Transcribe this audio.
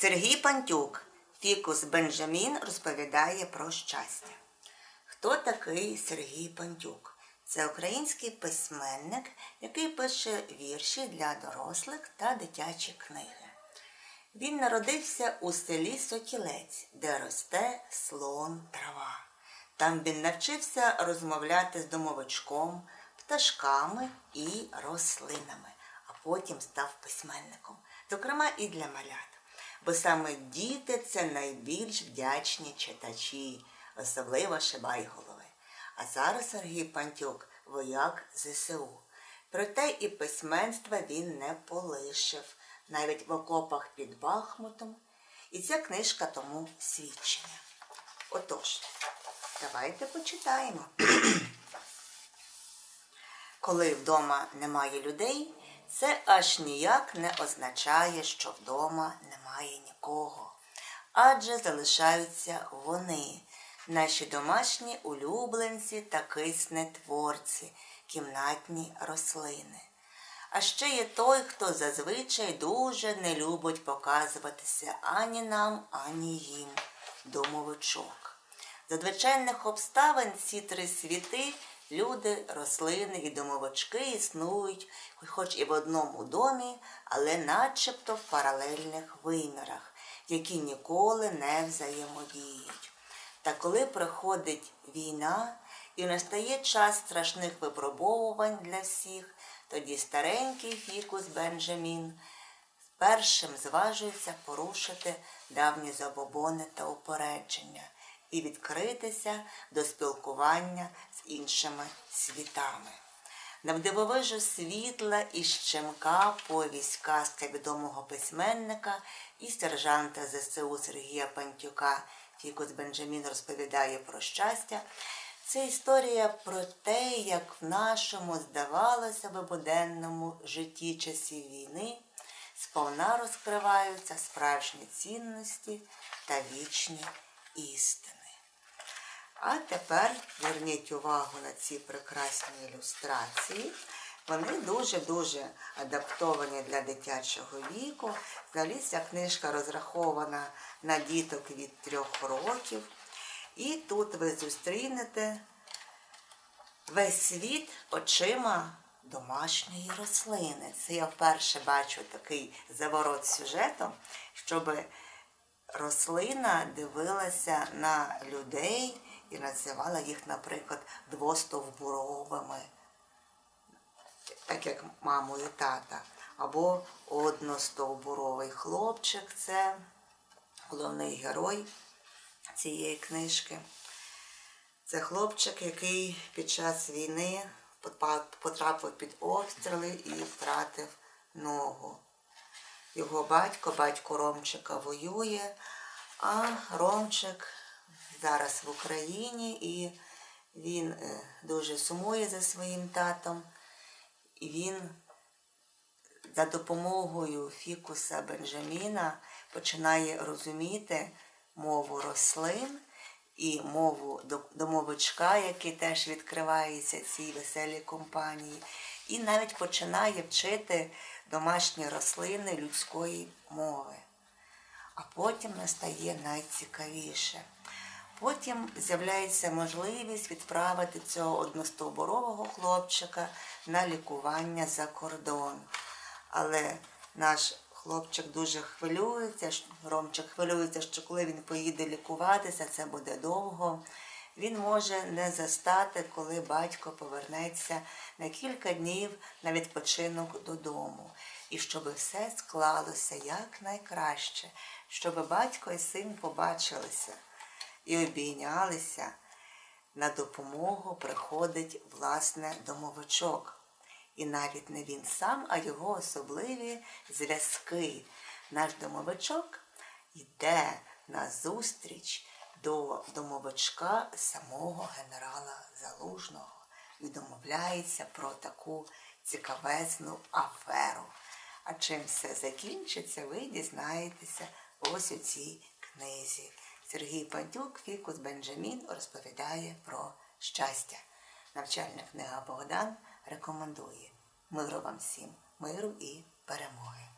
Сергій Пантюк, Фікус Бенджамін розповідає про щастя. Хто такий Сергій Пантюк? Це український письменник, який пише вірші для дорослих та дитячі книги. Він народився у селі Сокілець, де росте слон трава. Там він навчився розмовляти з домовичком, пташками і рослинами, а потім став письменником, зокрема і для малят. Бо саме діти це найбільш вдячні читачі, особливо шибайголови. А зараз Сергій Пантюк вояк ЗСУ. Проте і письменства він не полишив, навіть в окопах під Бахмутом. І ця книжка тому свідчення. Отож, давайте почитаємо. Коли вдома немає людей, це аж ніяк не означає, що вдома немає нікого. Адже залишаються вони, наші домашні улюбленці та киснетворці, кімнатні рослини. А ще є той, хто зазвичай дуже не любить показуватися ані нам, ані їм, домовичок. За звичайних обставин ці три світи люди, рослини і домовички існують, хоч і в одному домі, але начебто в паралельних вимірах, які ніколи не взаємодіють. Та коли приходить війна і настає час страшних випробовувань для всіх, тоді старенький фікус Бенджамін першим зважується порушити давні забобони та упередження і відкритися до спілкування іншими світами. Навдивовижу світла і щемка повість казка відомого письменника і сержанта ЗСУ Сергія Пантюка Фікус Бенджамін розповідає про щастя. Це історія про те, як в нашому, здавалося би, буденному житті часів війни сповна розкриваються справжні цінності та вічні істини. А тепер зверніть увагу на ці прекрасні ілюстрації. Вони дуже-дуже адаптовані для дитячого віку. Взагалі ця книжка розрахована на діток від трьох років. І тут ви зустрінете весь світ очима домашньої рослини. Це я вперше бачу такий заворот сюжетом, щоб рослина дивилася на людей і називала їх, наприклад, двостовбуровими, так як маму і тата. Або одностовбуровий хлопчик це головний герой цієї книжки. Це хлопчик, який під час війни потрапив під обстріли і втратив ногу. Його батько, батько Ромчика воює, а Ромчик зараз в Україні і він е, дуже сумує за своїм татом. І він за допомогою фікуса Бенджаміна починає розуміти мову рослин і мову домовичка, який теж відкривається цій веселій компанії, і навіть починає вчити домашні рослини людської мови. А потім настає найцікавіше. Потім з'являється можливість відправити цього одностовборового хлопчика на лікування за кордон. Але наш хлопчик дуже хвилюється, Ромчик хвилюється, що коли він поїде лікуватися, це буде довго. Він може не застати, коли батько повернеться на кілька днів на відпочинок додому. І щоб все склалося якнайкраще, щоб батько і син побачилися і обійнялися, на допомогу приходить власне домовичок. І навіть не він сам, а його особливі зв'язки. Наш домовичок йде на зустріч до домовичка самого генерала Залужного і домовляється про таку цікавезну аферу. А чим все закінчиться, ви дізнаєтеся ось у цій книзі. Сергій Пантюк, Фікус Бенджамін розповідає про щастя. Навчальна книга Богдан рекомендує миру вам всім, миру і перемоги.